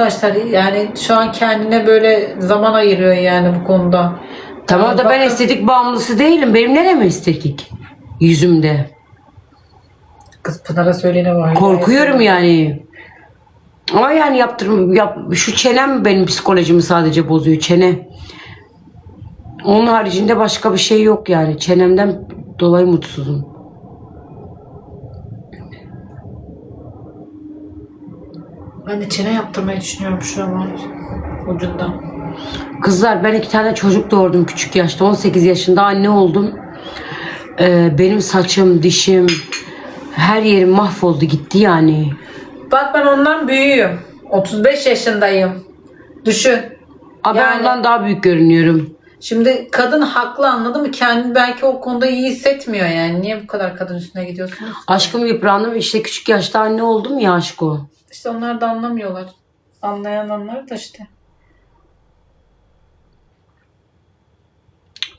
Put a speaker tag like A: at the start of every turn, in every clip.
A: Arkadaşlar yani şu an kendine böyle zaman ayırıyor yani bu konuda.
B: Tamam da ben
A: bakın-
B: estetik bağımlısı değilim. Benim nerem estetik? Yüzümde.
A: Kız Pınar'a söylene var.
B: Korkuyorum yani. Ama yani yaptırım yap, şu çenem benim psikolojimi sadece bozuyor çene. Onun haricinde başka bir şey yok yani. Çenemden dolayı mutsuzum.
A: Ben de çene yaptırmayı düşünüyorum şurama ucundan.
B: Kızlar ben iki tane çocuk doğurdum küçük yaşta. 18 yaşında anne oldum. Ee, benim saçım, dişim, her yerim mahvoldu gitti yani.
A: Bak ben ondan büyüğüm. 35 yaşındayım. Düşün.
B: Aa, ben
A: Yani-
B: ondan daha büyük görünüyorum.
A: Şimdi kadın haklı anladın mı? Kendini belki o konuda iyi hissetmiyor yani. Niye bu kadar kadın üstüne gidiyorsunuz?
B: Aşkım yıprandım işte küçük yaşta anne oldum ya aşko.
A: İşte onlar da anlamıyorlar. Anlayan anlar da işte.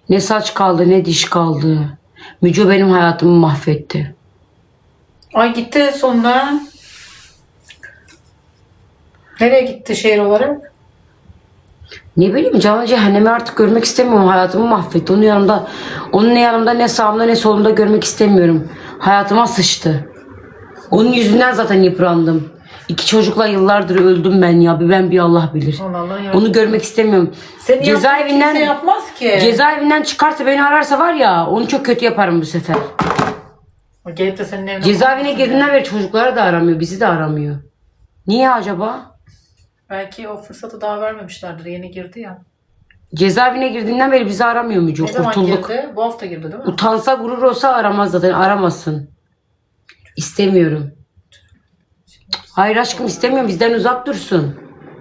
B: Ne saç kaldı ne diş kaldı. Müco benim hayatımı mahvetti.
A: Ay gitti sonra. Nereye gitti şehir olarak?
B: Ne bileyim canı cehennemi artık görmek istemiyorum. Hayatımı mahvetti. Onun yanımda, onun ne yanımda ne sağımda ne solumda görmek istemiyorum. Hayatıma sıçtı. Onun yüzünden zaten yıprandım. İki çocukla yıllardır öldüm ben ya. Bir ben bir Allah bilir.
A: Allah Allah ya.
B: Onu görmek istemiyorum.
A: Seni
B: cezaevinden
A: kimse yapmaz ki.
B: cezaevinden çıkarsa beni ararsa var ya onu çok kötü yaparım bu sefer.
A: O Gelip de senin evine
B: Cezaevine girdiğinden beri çocukları da aramıyor, bizi de aramıyor. Niye acaba?
A: Belki o fırsatı daha vermemişlerdir. Yeni girdi ya.
B: Cezaevine girdiğinden beri bizi aramıyor Müco.
A: Ne zaman
B: Kurtulduk.
A: girdi? Bu hafta girdi değil mi?
B: Utansa gurur olsa aramaz zaten. Aramasın. İstemiyorum. Hayır aşkım istemiyorum. Bizden uzak dursun.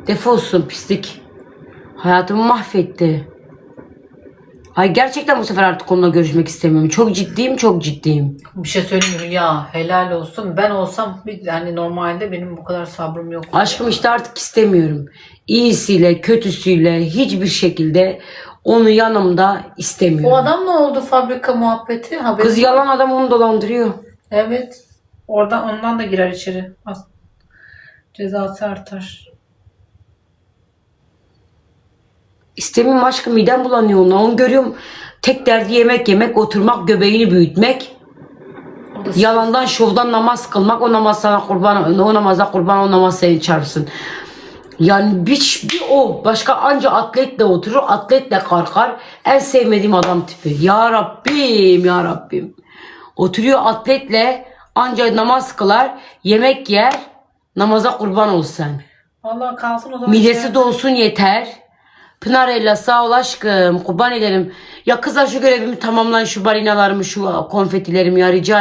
B: Defolsun pislik. Hayatımı mahvetti. Ay gerçekten bu sefer artık onunla görüşmek istemiyorum. Çok ciddiyim, çok ciddiyim.
A: Bir şey söyleyeyim mi? Ya helal olsun. Ben olsam bir- hani normalde benim bu kadar sabrım yok.
B: Aşkım işte artık istemiyorum. İyisiyle, kötüsüyle hiçbir şekilde onu yanımda istemiyorum.
A: O adam ne oldu fabrika muhabbeti? Haberi
B: Kız yalan adam onu dolandırıyor.
A: Evet. Oradan ondan da girer içeri. Cezası artar.
B: İstemiyorum aşkım midem bulanıyor ona. Onu görüyorum. Tek derdi yemek yemek, oturmak, göbeğini büyütmek. Yalandan şovdan namaz kılmak. O namaz sana kurban, o namaza kurban, o namaz seni çarpsın. Yani bir, bir o. Başka anca atletle oturur, atletle kalkar. En sevmediğim adam tipi. Ya Rabbim, ya Rabbim. Oturuyor atletle anca namaz kılar, yemek yer, namaza kurban ol sen.
A: Vallahi kalsın o zaman.
B: Midesi dolsun yeter. Pınar Ella sağ ol aşkım. Kurban ederim. Ya kızlar şu görevimi tamamlayın şu balinalarımı şu konfetilerimi ya rica